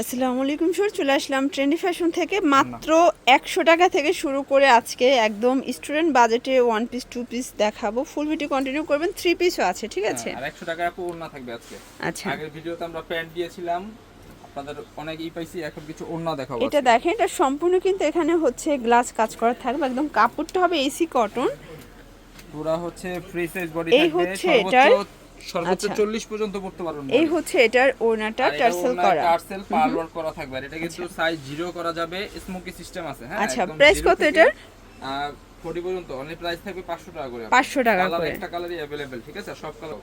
আসসালামু আলাইকুম স্যার চলে আসলাম ট্রেন্ডি ফ্যাশন থেকে। মাত্র একশো টাকা থেকে শুরু করে আজকে একদম স্টুডেন্ট বাজেটে ওয়ান পিস টু পিস দেখাবো। ফুল ভিডিও কন্টিনিউ করবেন থ্রি পিসও আছে ঠিক আছে? হ্যাঁ, আর একশো টাকা আপু ওড়না থাকবে আজকে। আচ্ছা। আগের ভিডিওতে আমরা প্যান্ট দিয়েছিলাম আপনাদের অনেক ই পাইছি এখন কিছু ওড়না দেখাবো এটা দেখেন এটা সম্পূর্ণ কিন্তু এখানে হচ্ছে গ্লাস কাজ করা থাকবে একদম কাপড়টা হবে এসি কটন পুরা হচ্ছে ফ্রি সাইজ বডি এই থাকবে হচ্ছে সর্বোচ্চ সর্বোচ্চ আচ্ছা। 40 পর্যন্ত পড়তে পারবেন এই হচ্ছে এটার ওনাটা টার্সেল করা। টার্সেল পার করা থাকবে। আর এটা কিন্তু সাইজ জিরো করা যাবে স্মোকি সিস্টেম আছে হ্যাঁ? আচ্ছা, প্রাইস কত এটার? আহ, 40 পর্যন্ত অনলি প্রাইস থাকবে 500 টাকা করে 500 টাকা কালার করে। একটা কালারই अवेलेबल ঠিক আছে সব কালার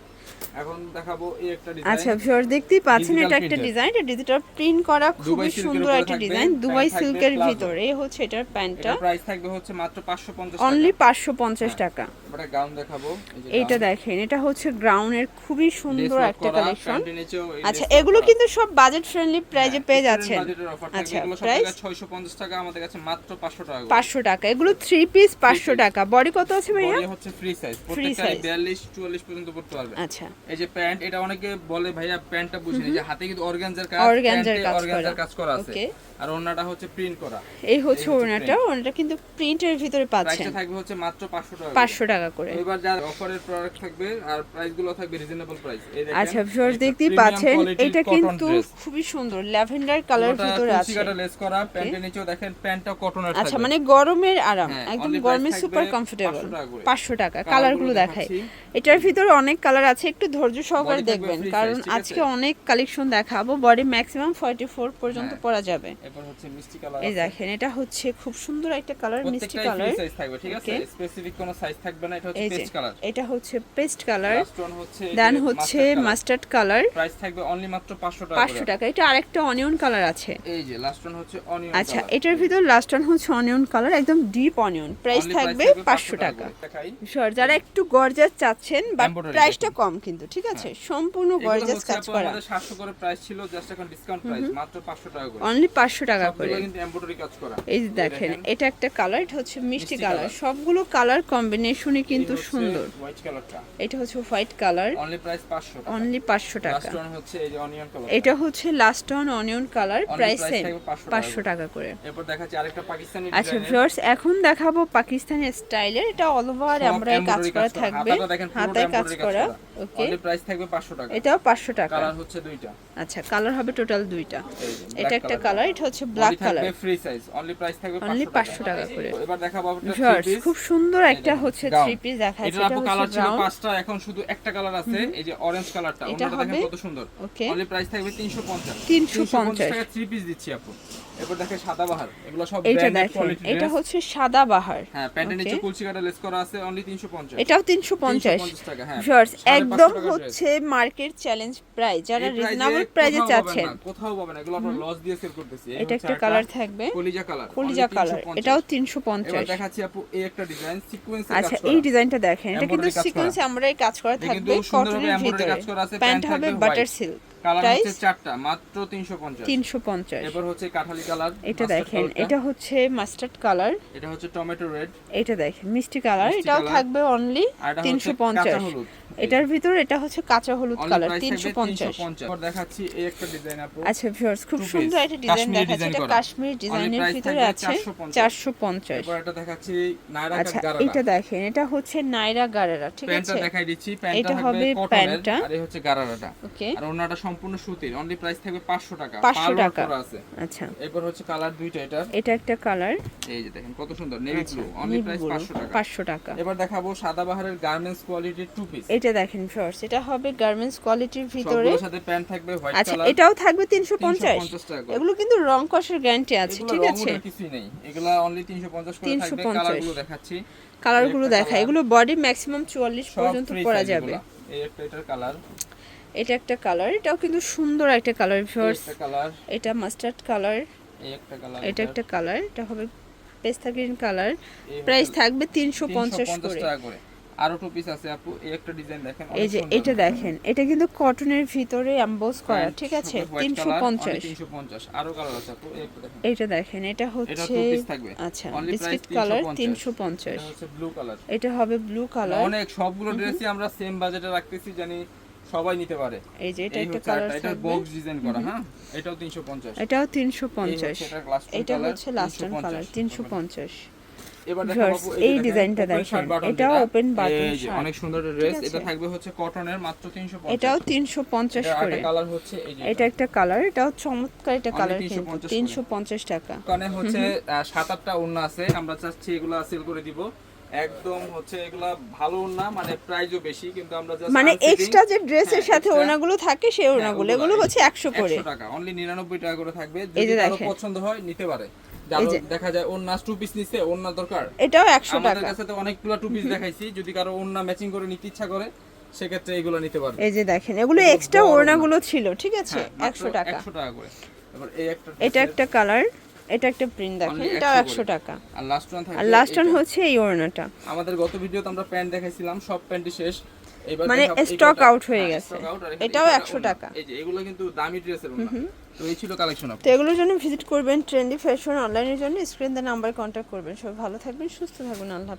এখন দেখাবো এই একটা ডিজাইন আচ্ছা ভিউয়ার দেখতেই পাচ্ছেন Digital এটা একটা printed। ডিজাইন এটা ডিজিটাল প্রিন্ট করা খুবই দুবাই silk এর সুন্দর উপরে একটা থাকবে, ডিজাইন প্যান্ট দুবাই থাকবে সিল্কের প্লাজো। ভিতরে এই হচ্ছে এটার প্যান্টটা এটা প্রাইস থাকবে হচ্ছে মাত্র 550 টাকা অনলি পাঁচশো পঞ্চাশ টাকা এবারে গাউন দেখাবো এই যে এইটা gown। দেখেন এটা হচ্ছে গ্রাউনের খুবই সুন্দর Lace work একটা করা, কালেকশন প্যান্টের নিচেও এই আচ্ছা lace work এগুলো করা। কিন্তু সব বাজেট ফ্রেন্ডলি প্রাইজে হ্যাঁ, পেয়ে student যাচ্ছেন budget এর offer থাকবে, আচ্ছা এগুলো সব প্রাইস জায়গায় 650 টাকা আমাদের কাছে মাত্র 500 টাকা করে। পাঁচশো টাকা এগুলো থ্রি পিস পাঁচশো। টাকা। বডি কত আছে ভাইয়া? হচ্ছে ফ্রি সাইজ প্রত্যেকটা। 42 44 পর্যন্ত পড়তে পারবে। আচ্ছা। এই যে প্যান্ট এটা অনেকে বলে ভাইয়া প্যান্টটা বুঝিনি। যে হাতে কিন্তু অর্গানজার কাজ Organza র প্যান্টে কাজ করা। আছে. আর ওন্নাটা হচ্ছে প্রিন্ট করা। এই হচ্ছে ওড়নাটা। ওড়নাটা কিন্তু প্রিন্টের ভিতরে পাচ্ছেন। প্রাইসটা থাকবে হচ্ছে মাত্র 500 টাকা করে। পাঁচশো টাকা করে। এবার যা অফারের প্রোডাক্ট থাকবে আর প্রাইসগুলো থাকবে রিজনেবল প্রাইস এই দেখেন আচ্ছা ভিউয়ার্স এটা দেখতেই পাচ্ছেন এটা কিন্তু খুবই সুন্দর। ল্যাভেন্ডার কালার ভিতরে আছে। কাটা লেস করা। প্যান্টের নিচেও দেখেন প্যান্টটা কটনের আচ্ছা মানে গরমের আরাম হ্যাঁ, একদম গরমে থাকবে সুপার কমফোর্টেবল 500 টাকা করে। পাঁচশো টাকা কালারগুলো গুলো দেখাই। এটার ভিতরে অনেক কালার আছে একটু ধৈর্য সহকারে দেখবেন কারণ? আজকে অনেক কালেকশন দেখাবো বডি ম্যাক্সিমাম ফর্টি ফোর পর্যন্ত হ্যাঁ। পরা যাবে। এই দেখেন এটা হচ্ছে খুব সুন্দর একটা কালার মিষ্টি কালার এটা হচ্ছে এই যে পেস্ট কালার এটা হচ্ছে পেস্ট কালার লাস্ট ওয়ান হচ্ছে দেন হচ্ছে মাস্টার্ড কালার প্রাইস থাকবে অনলি মাত্র 500 টাকা পাঁচশো করে। টাকা এটা আরেকটা অনিয়ন কালার আছে। এই যে লাস্ট ওয়ান হচ্ছে অনিয়ন আচ্ছা এটার ভিতর লাস্ট ওয়ান হচ্ছে অনিয়ন কালার একদম ডিপ অনিয়ন প্রাইস থাকবে পাঁচশো টাকা। Sure, যারা একটু গর্জাস চাচ্ছেন বাট প্রাইসটা কম কিন্তু ঠিক আছে? সম্পূর্ণ এগুলো গর্জাস কাজ করা। 700 করে প্রাইস ছিল জাস্ট এখন ডিসকাউন্ট প্রাইস মাত্র 500 টাকা করে। অনলি পাঁচশো টাকা করে। কিন্তু এমব্রয়ডারি কাজ করা। এই যে দেখেন এটা একটা কালার এটা হচ্ছে মিষ্টি কালার সবগুলো কালার কম্বিনেশনই কিন্তু সুন্দর। হোয়াইট কালারটা এটা হচ্ছে হোয়াইট কালার অনলি প্রাইস 500 টাকা। অনলি পাঁচশো টাকা। লাস্ট ওয়ান হচ্ছে এই যে অনিয়ন কালার এটা হচ্ছে last one onion colour price same 500 টাকা পাঁচশো টাকা করে। এরপর দেখাচ্ছি আরেকটা পাকিস্তানি আচ্ছা ভিউয়ার্স এখন দেখাবো পাকিস্তানি স্টাইলের এটা অল ওভার আমরা কাজ করা থাকবে। হাতায় কাজ করা ওকে প্রাইস থাকবে 500 টাকা। এটাও পাঁচশো টাকা। কালার হচ্ছে দুইটা। আচ্ছা কালার হবে টোটাল দুইটা। এটা একটা। কালার এটা হচ্ছে black colour free size only price থাকবে Only 500 টাকা। করে। এবার দেখাবো আপনাদের three piece। খুব সুন্দর একটা হচ্ছে থ্রি পিস দেখাচ্ছে। এটার এটা কালার ছিল পাঁচটা এখন শুধু একটা কালার আছে এই যে অরেঞ্জ কালারটা ওনাটা দেখেন কত সুন্দর। অনলি প্রাইস থাকবে 350 350 টাকা থ্রি পিস দিচ্ছি আপু। এরপর দেখেন সাদা বাহার। এগুলো সব এইটা দেখেন এটা হচ্ছে সাদা বাহার। হ্যাঁ প্যান্টের নিচে. কুলচি কাটা লেস করা আছে অনলি 350 এটাও তিনশো পঞ্চাশ। 350 টাকা হ্যাঁ ভিউয়ার্স একদম। হচ্ছে মার্কেট চ্যালেঞ্জ প্রাইস যারা রিজনেবল পাবেন চাচ্ছেন। কোথাও পাবেন এগুলো আপনারা লস দিয়ে সেল করতেছি। এটা একটা কালার থাকবে। কলিজা কালার কলিজা কালার এটাও তিনশো এবার পঞ্চাশ দেখাচ্ছি আপু এই একটা ডিজাইন সিকোয়েন্সে আচ্ছা এই ডিজাইনটা দেখেন। এটা কিন্তু সিকোয়েন্সে আমরাই কাজ করা থাকবে কটনের ভিতরে। প্যান্ট হবে বাটার সিল্ক কালার হচ্ছে চারটা মাত্র কাঠালি কালার এটা দেখেন এটা হচ্ছে মাস্টার্ড কালার এটা হচ্ছে টমেটো রেড এটা দেখেন মিষ্টি কালার এটাও থাকবে অনলি 350 এটার ভিতর এটা হচ্ছে কাঁচা হলুদ কালার price তিনশো থাকবে পঞ্চাশ। 350 দেখাচ্ছি এই একটা ডিজাইন আপু। আচ্ছা ভিউয়ার্স খুব সুন্দর একটা ডিজাইন দেখাচ্ছে। এটা। কাশ্মীর ডিজাইনের ভিতরে আছে 450 চারশো পঞ্চাশ। এটা দেখাচ্ছি নায়রা আচ্ছা গারারা। এটা দেখেন এটা হচ্ছে নাইরা গারেরা ঠিক প্যান্টটা দেখাই দিচ্ছি। প্যান্টটা হবে প্যান্টটা। আর এই হচ্ছে গারারাটা। ওকে। আর ওনাটা সম্পূর্ণ সুতির অনলি প্রাইস থাকবে 500 টাকা। 500 পাল টাকা। আছে। আচ্ছা। এরপর হচ্ছে কালার দুইটা এটা এটা একটা কালার এই যে দেখেন কত সুন্দর নেভি ব্লু অনলি প্রাইস 500 টাকা। পাঁচশো টাকা। এবার দেখাবো সাদাবাহারের গার্মেন্টস কোয়ালিটির টু পিস এটা দেখেন ভিউয়ার্স এটা হবে গার্মেন্টস কোয়ালিটির ভিতরে। সাথে প্যান্ট থাকবে হোয়াইট আচ্ছা এটাও থাকবে তিনশো পঞ্চাশ। 350 টাকা এগুলো কিন্তু রং কষের গ্যারান্টি আছে ঠিক আছে? কিছুই নেই। এগুলা অনলি 350 করে থাকবে। কালারগুলো দেখাচ্ছি। কালারগুলো দেখা এগুলো বডি ম্যাক্সিমাম চুয়াল্লিশ সব পর্যন্ত free পরা যাবে। এই একটা এটার কালার এটা একটা কালার এটাও কিন্তু সুন্দর একটা কালার ভিউয়ার্স কালার এটা মাস্টার্ড কালার এই একটা কালার এটা একটা কালার এটা হবে পেস্তা গ্রিন কালার প্রাইস থাকবে তিনশো পঞ্চাশ 350 টাকা করে। আরও টু পিস আছে আপু এই একটা ডিজাইন দেখেন এই যে এটা দেখেন এটা কিন্তু কটনের ভিতরে অ্যাম্বোস করা ঠিক আছে? super white তিনশো color, পঞ্চাশ। only 350 আরও কালার আছে আপু একটা দেখেন। এটা দেখেন এটা হচ্ছে আচ্ছা বিস্কিট কালার 350 এটা হচ্ছে ব্লু কালার এটা হবে ব্লু কালার অনেক সবগুলো ড্রেসই আমরা সেম বাজেটে রাখতেছি জানি সবাই নিতে পারে। এই যে এটা একটা কালার এটা বক্স ডিজাইন করা হ্যাঁ? এটাও 350 এটাও তিনশো এই পঞ্চাশ হচ্ছে এটার last one এটা হচ্ছে লাস্ট 350 কালার তিনশো পঞ্চাশ। এবার দেখাবো এই ডিজাইনটা দেখেন। button এটাও যেটা, open button এই যে, shirt। অনেক সুন্দর ড্রেস এটা থাকবে হচ্ছে কটনের মাত্র 350 এটাও তিনশো পঞ্চাশ এটা করে। কালার হচ্ছে এই যে এটা একটা কালার এটাও চমৎকার এটা কালার কিন্তু। করে। তিনশো পঞ্চাশ টাকা। দোকানে হচ্ছে সাত আটটা ওড়না আছে। আমরা চাচ্ছি এগুলো সেল করে দিব। একদম হচ্ছে এগুলা ভালো ওড়না মানে প্রাইসও বেশি কিন্তু আমরা just মানে এক্সট্রা যে ড্রেসের হ্যাঁ, সাথে ওনাগুলো থাকে সেই হ্যাঁ, ওনাগুলো এগুলো হচ্ছে একশো করে। 100 টাকা অনলি 99 টাকা করে থাকবে। যদি কারও পছন্দ হয় নিতে পারে। দেখা যায় টু পিস নিছে দরকার। এটাও একশো আমাদের টাকা। কাছে তো অনেকগুলো টু পিস দেখাইছি যদি কারও ওড়না ম্যাচিং করে নিতে ইচ্ছা করে সেক্ষেত্রে এগুলো নিতে পারবে। এই যে দেখেন এগুলো এক্সট্রা ওড়নাগুলো ছিল ঠিক আছে? হ্যাঁ, মাত্র একশো টাকা। 100 টাকা করে। এবার এই একটা এটা একটা কালার এটা একটা প্রিন্ট দেখেন এটা এটাও 100 একশো টাকা। আর লাস্ট ওয়ান থাকে আর লাস্ট ওয়ান হচ্ছে এই ওড়নাটা। আমাদের গত ভিডিওতে আমরা প্যান্ট দেখাইছিলাম সব প্যান্টই শেষ। মানে স্টক out হয়ে হ্যাঁ, গেছে। এটাও এই 100 টাকা। এই যে এগুলো কিন্তু দামি ড্রেসের ওড়না। তো এই ছিল কালেকশন তো এগুলোর জন্য ভিজিট করবেন ট্রেন্ডি ফ্যাশন অনলাইনের জন্য। স্ক্রিন দা নাম্বার কন্টাক্ট করবেন। সবাই ভালো থাকবেন সুস্থ থাকবেন আল্লাহ